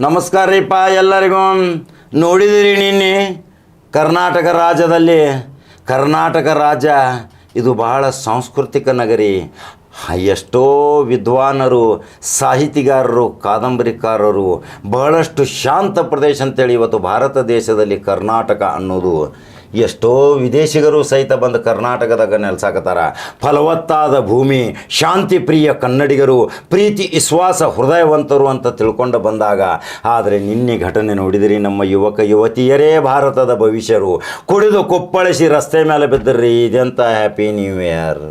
ನಮಸ್ಕಾರ ರೀಪ್ಪ ಎಲ್ಲರಿಗೂ. ನೋಡಿದಿರಿ ನಿನ್ನೆ ಕರ್ನಾಟಕ ರಾಜ್ಯದಲ್ಲಿ. ಕರ್ನಾಟಕ ರಾಜ್ಯ ಇದು ಬಹಳ ಸಾಂಸ್ಕೃತಿಕ ನಗರಿ. ಎಷ್ಟೋ ವಿದ್ವಾನರು, ಸಾಹಿತಿಗಾರರು, ಕಾದಂಬರಿಕಾರರು ಬಹಳಷ್ಟು ಶಾಂತ ಪ್ರದೇಶ ಅಂತೇಳಿ ಇವತ್ತು ಭಾರತ ದೇಶದಲ್ಲಿ ಕರ್ನಾಟಕ ಅನ್ನೋದು ಎಷ್ಟೋ ವಿದೇಶಿಗರು ಸಹಿತ ಬಂದು ಕರ್ನಾಟಕದಾಗ ನೆಲೆಸಾಕತ್ತಾರ. ಫಲವತ್ತಾದ ಭೂಮಿ ಶಾಂತಿ ಪ್ರಿಯ ಕನ್ನಡಿಗರು, ಪ್ರೀತಿ, ವಿಶ್ವಾಸ, ಹೃದಯವಂತರು ಅಂತ ತಿಳ್ಕೊಂಡು ಬಂದಾಗ, ಆದರೆ ನಿನ್ನೆ ಘಟನೆ ನೋಡಿದಿರಿ ನಮ್ಮ ಯುವಕ ಯುವತಿಯರೇ ಭಾರತದ ಭವಿಷ್ಯರು. ಕುಡಿದು ಕುಪ್ಪಳಿಸಿ ರಸ್ತೆ ಮೇಲೆ ಬಿದ್ದರ್ರಿ, ಇದೆಂತ ಹ್ಯಾಪಿ ನ್ಯೂ ಇಯರ್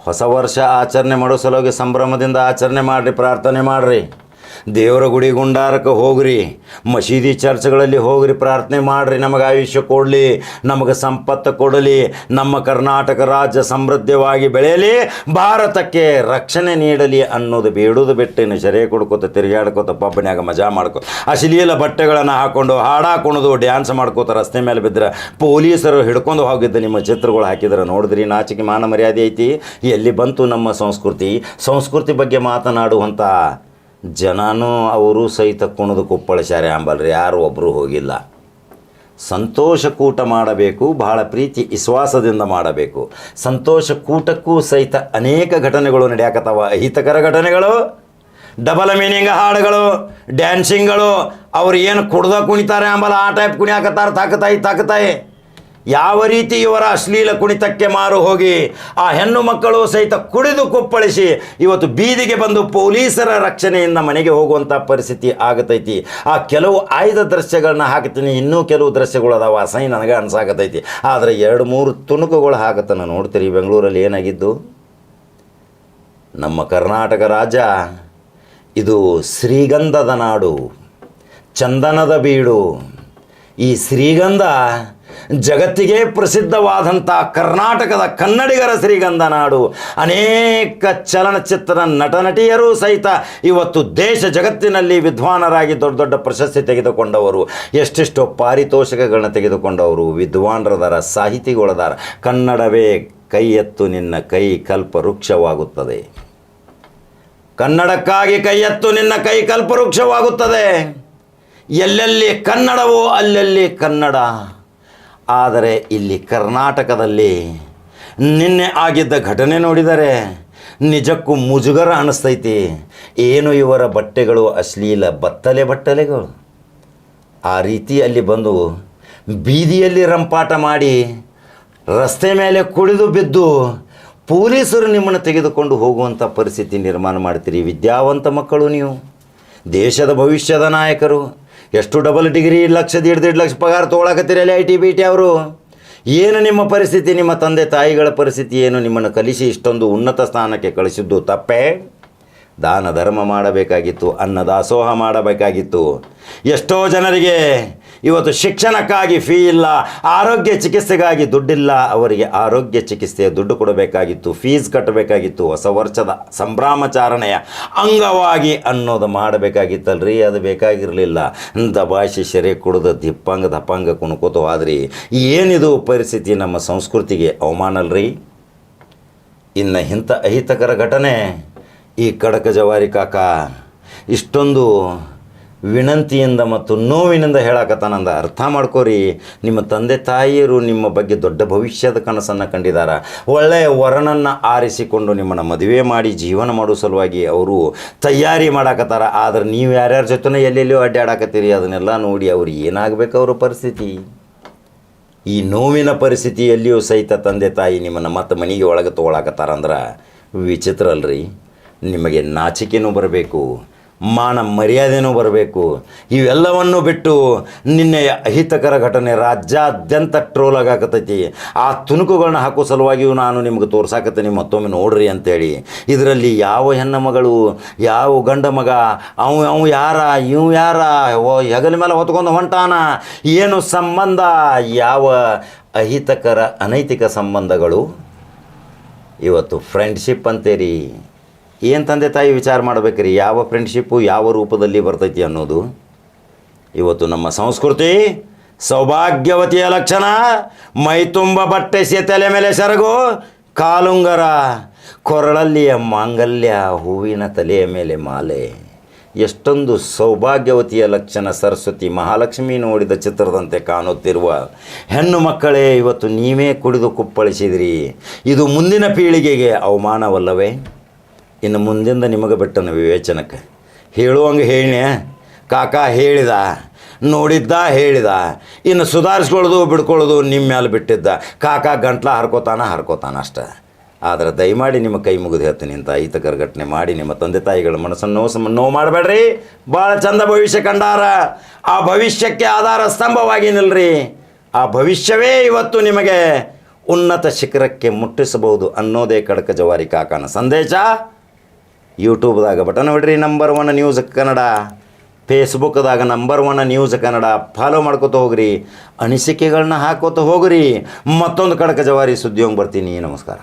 ಹೊಸ ವರ್ಷ ಆಚರಣೆ ಮಾಡೋ ಸಲುವಾಗಿ ಸಂಭ್ರಮದಿಂದ ಆಚರಣೆ ಮಾಡಿರಿ, ಪ್ರಾರ್ಥನೆ ಮಾಡಿರಿ. ದೇವರ ಗುಡಿ ಗುಂಡಾರಕ್ಕೆ ಹೋಗ್ರಿ, ಮಸೀದಿ ಚರ್ಚ್ಗಳಲ್ಲಿ ಹೋಗ್ರಿ, ಪ್ರಾರ್ಥನೆ ಮಾಡಿರಿ, ನಮಗೆ ಆಯುಷ್ಯ ಕೊಡಲಿ, ನಮಗೆ ಸಂಪತ್ತು ಕೊಡಲಿ, ನಮ್ಮ ಕರ್ನಾಟಕ ರಾಜ್ಯ ಸಮೃದ್ಧವಾಗಿ ಬೆಳೆಯಲಿ, ಭಾರತಕ್ಕೆ ರಕ್ಷಣೆ ನೀಡಲಿ ಅನ್ನೋದು ಬೇಡುವುದು ಬಿಟ್ಟಿನ ಸೆರೆ ಕೊಡ್ಕೋತ ತಿರುಗಾಡ್ಕೋತ ಪಬ್ಬನ್ಯಾಗ ಮಜಾ ಮಾಡ್ಕೋ ಅಶ್ಲೀಲ ಬಟ್ಟೆಗಳನ್ನು ಹಾಕೊಂಡು ಹಾಡಾ ಕುಣಿದು ಡ್ಯಾನ್ಸ್ ಮಾಡ್ಕೋತ ರಸ್ತೆ ಮೇಲೆ ಬಿದ್ದರೆ ಪೊಲೀಸರು ಹಿಡ್ಕೊಂಡು ಹೋಗಿದ್ದ ನಿಮ್ಮ ಚಿತ್ರಗಳು ಹಾಕಿದ್ರೆ ನೋಡಿದ್ರಿ, ನಾಚಿಕೆ ಮಾನ ಮರ್ಯಾದೆ ಐತಿ. ಎಲ್ಲಿ ಬಂತು ನಮ್ಮ ಸಂಸ್ಕೃತಿ? ಸಂಸ್ಕೃತಿ ಬಗ್ಗೆ ಮಾತನಾಡುವಂಥ ಜನನೂ ಅವರು ಸಹಿತ ಕುಣಿದು ಕುಪ್ಪಳಿಸ್ಯಾರೆ ಅಂಬಲ್ರಿ, ಯಾರು ಒಬ್ಬರು ಹೋಗಿಲ್ಲ. ಸಂತೋಷ ಕೂಟ ಮಾಡಬೇಕು, ಬಹಳ ಪ್ರೀತಿ, ವಿಶ್ವಾಸದಿಂದ ಮಾಡಬೇಕು. ಸಂತೋಷ ಕೂಟಕ್ಕೂ ಸಹಿತ ಅನೇಕ ಘಟನೆಗಳು ನಡೆಯಾಕತ್ತವ. ಅಹಿತಕರ ಘಟನೆಗಳು ಡಬಲ್ ಮೀನಿಂಗ್ ಹಾಡುಗಳು ಡ್ಯಾನ್ಸಿಂಗ್ಗಳು ಅವ್ರು ಏನು ಕುಡ್ದ ಕುಣಿತಾರೆ ಅಂಬಲ್ಲ ಆ ಟೈಪ್ ಕುಣಿಯಾಕತ್ತಾರೆ, ತಾಕತಾಯಿ ತಾಕತಾಯಿ. ಯಾವ ರೀತಿ ಇವರ ಅಶ್ಲೀಲ ಕುಣಿತಕ್ಕೆ ಮಾರು ಹೋಗಿ ಆ ಹೆಣ್ಣು ಮಕ್ಕಳು ಸಹಿತ ಕುಡಿದು ಕುಪ್ಪಳಿಸಿ ಇವತ್ತು ಬೀದಿಗೆ ಬಂದು ಪೊಲೀಸರ ರಕ್ಷಣೆಯಿಂದ ಮನೆಗೆ ಹೋಗುವಂಥ ಪರಿಸ್ಥಿತಿ ಆಗತೈತಿ. ಆ ಕೆಲವು ಆಯ್ದ ದೃಶ್ಯಗಳನ್ನ ಹಾಕ್ತೀನಿ ಇನ್ನೂ ಕೆಲವು ದೃಶ್ಯಗಳು ಅದಾವ. ಸೈ ನನಗೆ ಅನ್ಸಾಕತೈತಿ. ಆದರೆ ಎರಡು ಮೂರು ತುಣುಕುಗಳು ಹಾಕತ್ತನ. ನೋಡ್ತೀರಿ ಬೆಂಗಳೂರಲ್ಲಿ ಏನಾಗಿದ್ದು? ನಮ್ಮ ಕರ್ನಾಟಕ ರಾಜ್ಯ ಇದು ಶ್ರೀಗಂಧದ ನಾಡು, ಚಂದನದ ಬೀಡು. ಈ ಶ್ರೀಗಂಧ ಜಗತ್ತಿಗೆ ಪ್ರಸಿದ್ಧವಾದಂಥ ಕರ್ನಾಟಕದ ಕನ್ನಡಿಗರ ಶ್ರೀಗಂಧ ನಾಡು ಅನೇಕ ಚಲನಚಿತ್ರ ನಟ ನಟಿಯರು ಸಹಿತ ಇವತ್ತು ದೇಶ ಜಗತ್ತಿನಲ್ಲಿ ವಿದ್ವಾನರಾಗಿ ದೊಡ್ಡ ದೊಡ್ಡ ಪ್ರಶಸ್ತಿ ತೆಗೆದುಕೊಂಡವರು. ಎಷ್ಟೆಷ್ಟೋ ಪಾರಿತೋಷಕಗಳನ್ನ ತೆಗೆದುಕೊಂಡವರು. ವಿದ್ವಾನರದಾರ ಸಾಹಿತಿಗಳದಾರ. ಕನ್ನಡವೇ ಕೈ ಎತ್ತು ನಿನ್ನ ಕೈ ಕಲ್ಪ ವೃಕ್ಷವಾಗುತ್ತದೆ. ಕನ್ನಡಕ್ಕಾಗಿ ಕೈ ಎತ್ತು ನಿನ್ನ ಕೈ ಕಲ್ಪವೃಕ್ಷವಾಗುತ್ತದೆ ಎಲ್ಲೆಲ್ಲಿ ಕನ್ನಡವೋ ಅಲ್ಲೆಲ್ಲಿ ಕನ್ನಡ. ಆದರೆ ಇಲ್ಲಿ ಕರ್ನಾಟಕದಲ್ಲಿ ನಿನ್ನೆ ಆಗಿದ್ದ ಘಟನೆ ನೋಡಿದರೆ ನಿಜಕ್ಕೂ ಮುಜುಗರ ಅನಿಸ್ತೈತಿ. ಏನು ಇವರ ಬಟ್ಟೆಗಳು ಅಶ್ಲೀಲ ಬತ್ತಲೆ ಬಟ್ಟಲೆಗಳು? ಆ ರೀತಿ ಅಲ್ಲಿ ಬಂದು ಬೀದಿಯಲ್ಲಿ ರಂಪಾಟ ಮಾಡಿ ರಸ್ತೆ ಮೇಲೆ ಕುಡಿದು ಬಿದ್ದು ಪೊಲೀಸರು ನಿಮ್ಮನ್ನು ತೆಗೆದುಕೊಂಡು ಹೋಗುವಂಥ ಪರಿಸ್ಥಿತಿ ನಿರ್ಮಾಣ ಮಾಡ್ತೀರಿ. ವಿದ್ಯಾವಂತ ಮಕ್ಕಳು ನೀವು, ದೇಶದ ಭವಿಷ್ಯದ ನಾಯಕರು. ಎಷ್ಟು ಡಬಲ್ ಡಿಗ್ರಿ ಲಕ್ಷ ದೀಡ್ ದೀಡ್ ಲಕ್ಷ ಪಗಾರ ತೊಗೊಳಕತ್ತೀರಿ ಅಲ್ಲಿ ಐ ಟಿ ಬಿ ಟಿ ಅವರು? ಏನು ನಿಮ್ಮ ಪರಿಸ್ಥಿತಿ, ನಿಮ್ಮ ತಂದೆ ತಾಯಿಗಳ ಪರಿಸ್ಥಿತಿ ಏನು? ನಿಮ್ಮನ್ನು ಕಲಿಸಿ ಇಷ್ಟೊಂದು ಉನ್ನತ ಸ್ಥಾನಕ್ಕೆ ಕಳಿಸಿದ್ದು ತಪ್ಪೇ? ದಾನ ಧರ್ಮ ಮಾಡಬೇಕಾಗಿತ್ತು, ಅನ್ನದಾಸೋಹ ಮಾಡಬೇಕಾಗಿತ್ತು. ಎಷ್ಟೋ ಜನರಿಗೆ ಇವತ್ತು ಶಿಕ್ಷಣಕ್ಕಾಗಿ ಫೀ ಇಲ್ಲ, ಆರೋಗ್ಯ ಚಿಕಿತ್ಸೆಗಾಗಿ ದುಡ್ಡಿಲ್ಲ, ಅವರಿಗೆ ಆರೋಗ್ಯ ಚಿಕಿತ್ಸೆಯ ದುಡ್ಡು ಕೊಡಬೇಕಾಗಿತ್ತು ಫೀಸ್ ಕಟ್ಟಬೇಕಾಗಿತ್ತು, ಹೊಸ ವರ್ಷದ ಸಂಭ್ರಮಾಚರಣೆಯ ಅಂಗವಾಗಿ ಅನ್ನೋದು ಮಾಡಬೇಕಾಗಿತ್ತಲ್ರಿ, ಅದು ಬೇಕಾಗಿರಲಿಲ್ಲ. ದಬಾಶಿ ಸೆರೆ ಕುಡಿದು ದಿಪ್ಪಂಗ ದಪ್ಪಂಗ ಕುಣ್ಕೋತು ಆದ್ರಿ ಏನಿದು ಪರಿಸ್ಥಿತಿ ನಮ್ಮ ಸಂಸ್ಕೃತಿಗೆ ಅವಮಾನ ಅಲ್ರಿ? ಇನ್ನು ಇಂಥ ಅಹಿತಕರ ಘಟನೆ ಈ ಕಡಕ ಜವಾರಿ ಕಾಕ, ಇಷ್ಟೊಂದು ವಿನಂತಿಯಿಂದ ಮತ್ತು ನೋವಿನಿಂದ ಹೇಳಕತ್ತಾನಂದ ಅರ್ಥ ಮಾಡ್ಕೋರಿ, ನಿಮ್ಮ ತಂದೆ ತಾಯಿಯರು ನಿಮ್ಮ ಬಗ್ಗೆ ದೊಡ್ಡ ಭವಿಷ್ಯದ ಕನಸನ್ನು ಕಂಡಿದ್ದಾರೆ ಒಳ್ಳೆಯ ವರನನ್ನು ಆರಿಸಿಕೊಂಡು ನಿಮ್ಮನ್ನು ಮದುವೆ ಮಾಡಿ ಜೀವನ ಮಾಡೋ ಸಲುವಾಗಿ ಅವರು ತಯಾರಿ ಮಾಡಾಕತ್ತಾರ. ಆದ್ರೆ ನೀವು ಯಾರ್ಯಾರ ಜೊತೆ ಎಲ್ಲೆಲ್ಲಿಯೋ ಅಡ್ಡಾಡಕತ್ತೀರಿ? ಅದನ್ನೆಲ್ಲ ನೋಡಿ ಅವ್ರು ಏನಾಗಬೇಕು ಅವರ ಪರಿಸ್ಥಿತಿ? ಈ ನೋವಿನ ಪರಿಸ್ಥಿತಿಯಲ್ಲಿಯೂ ಸಹಿತ ತಂದೆ ತಾಯಿ ನಿಮ್ಮನ್ನು ಮತ್ತೆ ಮನೆಗೆ ಒಳಗೆ ತೊಗೊಳಕತ್ತಾರಂದ್ರೆ ವಿಚಿತ್ರ ಅಲ್ರಿ. ನಿಮಗೆ ನಾಚಿಕೆನೂ ಬರಬೇಕು. ಮಾನ ಮರ್ಯಾದೆನೂ ಬರಬೇಕು. ಇವೆಲ್ಲವನ್ನು ಬಿಟ್ಟು ನಿನ್ನೆ ಅಹಿತಕರ ಘಟನೆ ರಾಜ್ಯಾದ್ಯಂತ ಟ್ರೋಲ್ ಆಗಾಕತೈತಿ ಆ ತುಣುಕುಗಳನ್ನ ಹಾಕೋ ಸಲುವಾಗಿಯೂ ನಾನು ನಿಮ್ಗೆ ತೋರ್ಸಾಕತ್ತೀನಿ, ಮತ್ತೊಮ್ಮೆ ನೋಡ್ರಿ ಅಂತೇಳಿ. ಇದರಲ್ಲಿ ಯಾವ ಹೆಣ್ಣು ಮಗಳು, ಯಾವ ಗಂಡ ಮಗ, ಅವ ಅವ ಯಾರ, ಇವು ಯಾರ ಹೆಗಲ ಮೇಲೆ ಹೊತ್ಕೊಂಡು ಹೊಂಟಾನ, ಏನು ಸಂಬಂಧ, ಯಾವ ಅಹಿತಕರ ಅನೈತಿಕ ಸಂಬಂಧಗಳು? ಇವತ್ತು ಫ್ರೆಂಡ್ಶಿಪ್ ಅಂತೀರಿ. ಏನು ತಂದೆ ತಾಯಿ ವಿಚಾರ ಮಾಡ್ಬೇಕ್ರಿ? ಯಾವ ಫ್ರೆಂಡ್ಶಿಪ್ಪು ಯಾವ ರೂಪದಲ್ಲಿ ಬರ್ತೈತಿ ಅನ್ನೋದು? ಇವತ್ತು ನಮ್ಮ ಸಂಸ್ಕೃತಿ ಸೌಭಾಗ್ಯವತಿಯ ಲಕ್ಷಣ. ಮೈ ತುಂಬ ಬಟ್ಟೆ ತಲೆ ಮೇಲೆ ಸೆರಗು. ಕಾಲುಂಗರ ಕೊರಳಲ್ಲಿಯ ಮಾಂಗಲ್ಯ ಹೂವಿನ ತಲೆಯ ಮೇಲೆ ಮಾಲೆ. ಎಷ್ಟೊಂದು ಸೌಭಾಗ್ಯವತಿಯ ಲಕ್ಷಣ ಸರಸ್ವತಿ ಮಹಾಲಕ್ಷ್ಮಿ ನೋಡಿದ ಚಿತ್ರದಂತೆ ಕಾಣುತ್ತಿರುವ ಹೆಣ್ಣು ಮಕ್ಕಳೇ, ಇವತ್ತು ನೀವೇ ಕುಡಿದು ಕುಪ್ಪಳಿಸಿದಿರಿ. ಇದು ಮುಂದಿನ ಪೀಳಿಗೆಗೆ ಅವಮಾನವಲ್ಲವೇ? ಇನ್ನು ಮುಂದಿಂದ ನಿಮಗೆ ಬಿಟ್ಟನು ವಿವೇಚನಕ್ಕೆ. ಹೇಳುವಂಗೆ ಹೇಳಿ ಕಾಕ ಹೇಳಿದ, ನೋಡಿದ್ದ ಹೇಳಿದ, ಇನ್ನು ಸುಧಾರಿಸ್ಕೊಳ್ಳೋದು ಬಿಡ್ಕೊಳ್ಳೋದು ನಿಮ್ಮ ಮೇಲೆ ಬಿಟ್ಟಿದ್ದ. ಕಾಕ ಗಂಟ್ಲ ಹರ್ಕೋತಾನ ಹರ್ಕೋತಾನ ಅಷ್ಟೆ. ಆದರೆ ದಯಮಾಡಿ ನಿಮ್ಮ ಕೈ ಮುಗಿದು ಹೇಳ್ತೀನಿ ಅಂತ ಅಹಿತಕರ ಘಟನೆ ಮಾಡಿ ನಿಮ್ಮ ತಂದೆ ತಾಯಿಗಳ ಮನಸ್ಸನ್ನು ನೋವು ನೋವು ಮಾಡಬೇಡ್ರಿ. ಭಾಳ ಚಂದ ಭವಿಷ್ಯ ಕಂಡಾರ. ಆ ಭವಿಷ್ಯಕ್ಕೆ ಆಧಾರ ಸ್ತಂಭವಾಗಿ ನಿಲ್ರಿ. ಆ ಭವಿಷ್ಯವೇ ಇವತ್ತು ನಿಮಗೆ ಉನ್ನತ ಶಿಖರಕ್ಕೆ ಮುಟ್ಟಿಸಬಹುದು ಅನ್ನೋದೇ ಕಡಕ ಜವಾರಿ ಕಾಕನ ಸಂದೇಶ. ಯೂಟ್ಯೂಬ್ದಾಗ. ಬಟನ್ ನೋಡ್ರಿ number one news Kannada. ಫೇಸ್ಬುಕ್ದಾಗ number one news Kannada. Follow ಮಾಡ್ಕೋತ ಹೋಗ್ರಿ. ಅನಿಸಿಕೆಗಳನ್ನ ಹಾಕೋತ ಹೋಗ್ರಿ. ಮತ್ತೊಂದು ಕಡಕ ಜವಾರಿ ಸುದ್ದಿಯೋಂಗೆ ಬರ್ತೀನಿ. ನಮಸ್ಕಾರ.